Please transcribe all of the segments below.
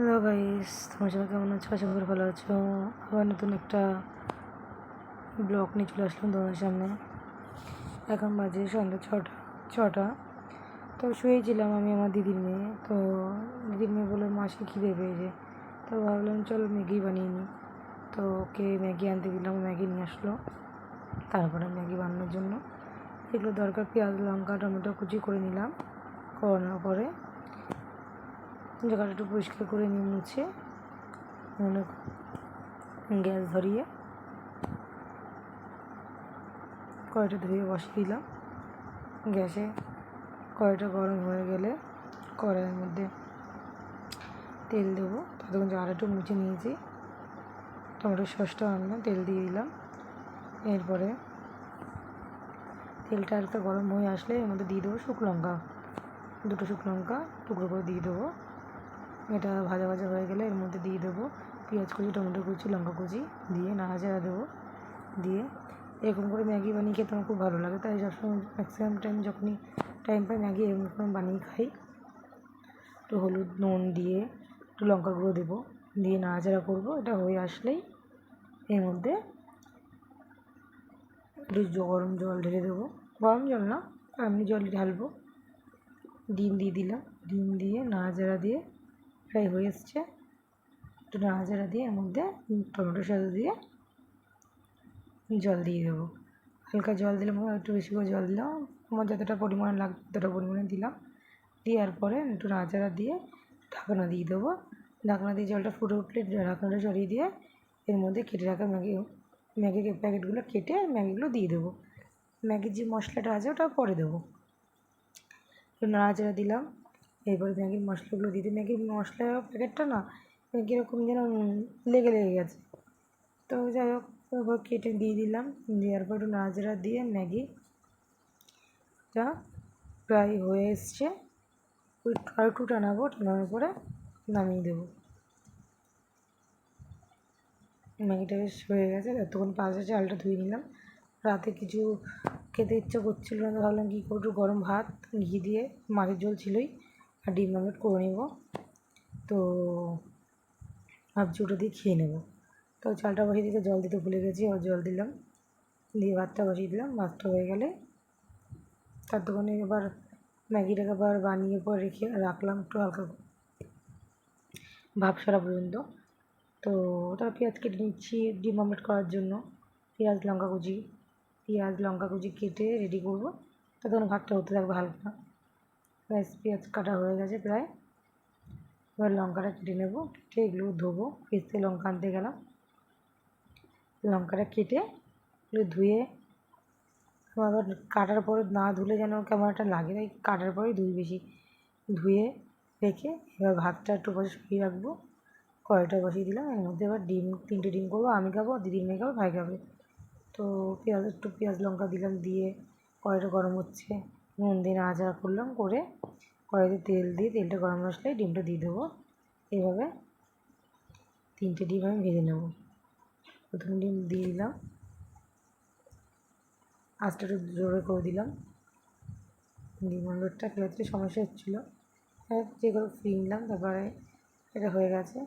Hello guys তোমার সবাই কেমন আছো? আশা করি ভালো আছো। আবার নতুন একটা ব্লগ নিয়ে চলে আসলাম তোমার সামনে। এখন বাজে সন্ধ্যা ছটা ছটা। তো শুয়েছিলাম আমি আমার দিদির মেয়ে। তো দিদির মেয়ে বলে মাসে খিদে পেয়েছে। তো ভাবলাম, চল ম্যাগি বানিয়ে নিই। তো ওকে ম্যাগি আনতে দিলাম ম্যাগি নিয়ে আসলো। তারপরে ম্যাগি বানানোর জন্য। এগুলো দরকার পেঁয়াজ, লঙ্কা, টমেটো কুচি করে নিলাম। করানোর পরে। জায়গাটা একটু পরিষ্কার করে নিয়ে মুছে মনে গ্যাস ধরিয়ে কড়াইটা ধুয়ে বসিয়ে দিলাম। গ্যাসে কড়াইটা গরম হয়ে গেলে কড়াইয়ের মধ্যে তেল দেবো। ততক্ষণ জায়গাটা একটু মুছে নিয়েছি, টমেটো সসটা আনলাম, তেল দিয়ে দিলাম। এরপরে তেলটা হালকা গরম হয়ে আসলে এর মধ্যে দিয়ে দেবো শুকনো লঙ্কা। দুটো শুকনো লঙ্কা টুকরো করে দিয়ে দেবো। এটা ভাজা ভাজা হয়ে গেলে এর মধ্যে দিয়ে দেবো পেঁয়াজ কুচি, টমেটো কুচি, লঙ্কা কুচি দিয়ে নাড়াচাড়া দেবো দিয়ে এরকম করে ম্যাগি বানিয়ে খেতে আমার খুব ভালো লাগে। তাই সবসময় ম্যাক্সিমাম টাইম যখনই টাইম পাই ম্যাগি এরকম করে বানিয়ে খাই। একটু হলুদ, নুন দিয়ে একটু লঙ্কা গুঁড়ো দেবো দিয়ে নাড়াচাড়া করব। এটা হয়ে আসলেই এর মধ্যে একটু গরম জল ঢেলে দেবো। গরম জল না, এমনি জল ঢালবো। ডিম দিয়ে দিলাম। ডিম দিয়ে নাড়াচাড়া দিয়ে প্রায় হয়ে এসছে। একটু নাড়াচাড়া দিয়ে এর মধ্যে টমেটো সস দিয়ে জল দিয়ে দেবো। হালকা জল দিলাম একটু বেশি করে জল দিলাম। আমার যতটা পরিমাণে লাগবে ততটা পরিমাণে দিলাম। দেওয়ার পরে একটু নাড়াচাড়া দিয়ে ঢাকনা দিয়ে দেবো। ঢাকনা দিয়ে জলটা ফুটে উঠলে ঢাকনাটা সরিয়ে দিয়ে এর মধ্যে কেটে রাখা ম্যাগি ম্যাগি প্যাকেটগুলো কেটে ম্যাগিগুলো দিয়ে দেবো। ম্যাগির যে মশলাটা আছে ওটা পরে দেবো। নাড়াচাড়া দিলাম। এরপরে ম্যাগির মশলাগুলো দিতে ম্যাগির মশলা প্যাকেটটা না কীরকম যেন লেগে লেগে গেছে। তো যাই হোক, তারপর কেটে দিয়ে দিলাম। দেওয়ার পর একটু নাড়াচাড়া দিয়ে ম্যাগিটা প্রায় হয়ে এসছে। আর একটু টানাবো, টানানোর পরে নামিয়ে দেবো। ম্যাগিটা বেশ হয়ে গেছে। এতক্ষণ পাশে চালটা ধুয়ে নিলাম। রাতে কিছু খেতে ইচ্ছা করছিল না ভাবলাম কী করব গরম ভাত, ঘি দিয়ে মাছের ঝোল ছিলই। আর ডিম অমলেট করে নেব। তো ভাবছি ওটা দিয়ে খেয়ে নেব। তো চালটা বসিয়ে দিতে জল দিতে ভুলে গেছি আবার জল দিলাম। দিয়ে ভাতটা বসিয়ে দিলাম, ভাতটা হয়ে গেলে তার দোকানে এবার ম্যাগিটাকে আবার বানিয়ে পর রেখে রাখলাম একটু হালকা ভাব সারা পর্যন্ত। তো ওটা পেঁয়াজ কেটে নিচ্ছি ডিম অমলেট করার জন্য। পেঁয়াজ, লঙ্কা কুচি, পেঁয়াজ, লঙ্কা কুচি কেটে রেডি করব। ততক্ষণ ভাতটা হতে থাকবে হালকা। ব্যাস পেঁয়াজ কাটা হয়ে গেছে প্রায়। এবার লঙ্কাটা কেটে নেব। কেটে এগুলো ধোবো। ফ্রিজ লঙ্কা আনতে গেলাম। লঙ্কাটা কেটে এগুলো ধুয়ে আবার কাটার পরে না ধুলে যেন কেমন একটা লাগে তাই কাটার পরেই ধুই বেশি। ধুয়ে রেখে এবার ভাতটা একটু বসে শুকিয়ে রাখব। কড়াইটা বসিয়ে দিলাম। এর মধ্যে এবার ডিম, তিনটে ডিম করব। আমি খাব দিদির মেয়ে খাব, ভাই খাবে। তো পেঁয়াজ, একটু পেঁয়াজ, লঙ্কা দিলাম দিয়ে কড়াইটা গরম হচ্ছে। নুন দিয়ে নাড়াচাড়া করলাম করে কড়াইতে তেল দিয়ে তেলটা গরম মশলায় ডিমটা দিয়ে দেবো। এইভাবে তিনটে ডিম আমি ভেজে নেব। প্রথম ডিম দিয়ে দিলাম। আস্তে একটু জোরে করে দিলাম। ডিম অমলেটটা খেলাতে সমস্যা হচ্ছিল। যে করে ফ্রি নিলাম, তারপরে এটা হয়ে গেছে।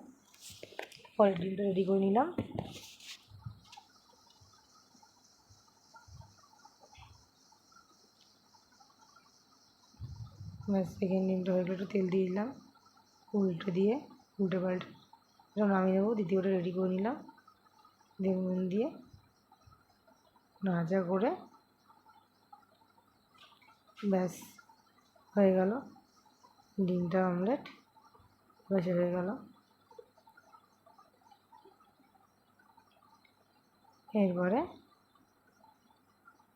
পরে ডিমটা রেডি করে নিলাম। ব্যাস সেকেন্ড ডিমটা হয়ে গেলে, একটু তেল দিয়ে দিলাম, উল্টে দিয়ে, উল্টে পাল্টে। এরকম নামিয়ে নেব, দ্বিতীয়টা রেডি করে নিলাম, দিয়ে নুন দিয়ে নাচা করে, ব্যাস, হয়ে গেল। ডিমটা অমলেট ব্যাস, হয়ে গেল। এরপরে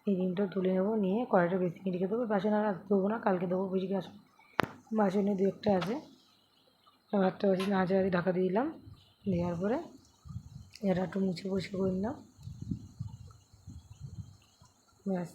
এই ডিমটা তুলে নেব, নিয়ে কড়াইটা বেশি রেখে দেবো। বাসন আর দেবো না, কালকে দেবো বেশি গ্যাস বাসনে দু একটা আছে। ভাতটা বেশি না দিয়ে ঢাকা দিয়ে দিলাম, দেওয়ার পরে এটা একটু মুছে পরিষ্কার করে নিলাম। ব্যাস